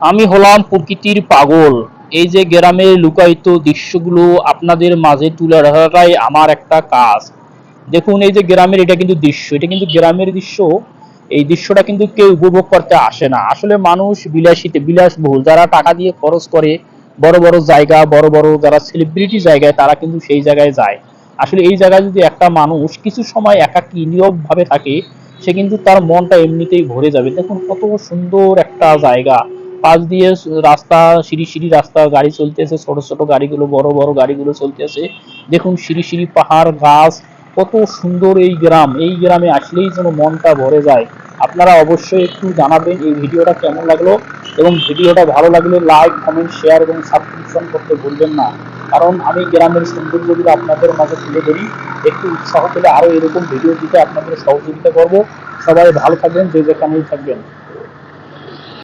আমি হলাম প্রকৃতির পাগল। এই যে গ্রামের লুকায়িত দৃশ্যগুলো আপনাদের মাঝে তুলে ধরাটাই আমার একটা কাজ। দেখুন, এই যে গ্রামের এটা কিন্তু দৃশ্য। এটা কিন্তু গ্রামের দৃশ্য। এই দৃশ্যটা কিন্তু কেউ উপভোগ করতে আসে না। আসলে মানুষ বিলাসিতে, বিলাসবহুল। যারা টাকা দিয়ে খরচ করে, বড় বড় জায়গা, বড় বড় যারা সেলিব্রিটি জায়গায়, তারা কিন্তু সেই জায়গায় যায়। আসলে এই জায়গায় যদি একটা মানুষ কিছু সময় একাকী ভাবে থাকে, সে কিন্তু তার মনটা এমনিতেই ভরে যাবে। দেখুন, কত সুন্দর একটা জায়গা। পাশ দিয়ে রাস্তা, সিঁড়ি সিঁড়ি রাস্তা, গাড়ি চলতে চলতেছে ছোট ছোট গাড়িগুলো, বড় বড় গাড়িগুলো চলতেছে দেখুন সিঁড়ি সিঁড়ি, পাহাড় গাছ কত সুন্দর এই গ্রাম। এই গ্রামে আসলেই যেন মনটা ভরে যায়। আপনারা অবশ্যই একটু জানাবেন এই ভিডিওটা কেমন লাগল। এবং ভিডিওটা ভালো লাগলে লাইক, কমেন্ট, শেয়ার এবং সাবস্ক্রিপশন করতে ভুলবেন না। কারণ আমি গ্রামের সৌন্দর্যগুলো আপনাদের মাঝে তুলে ধরি। একটু উৎসাহ পেলে আরও এরকম ভিডিও দিতে আপনাদের সহযোগিতা করব। সবাই ভালো থাকবেন, যে যেখানেই থাকবেন।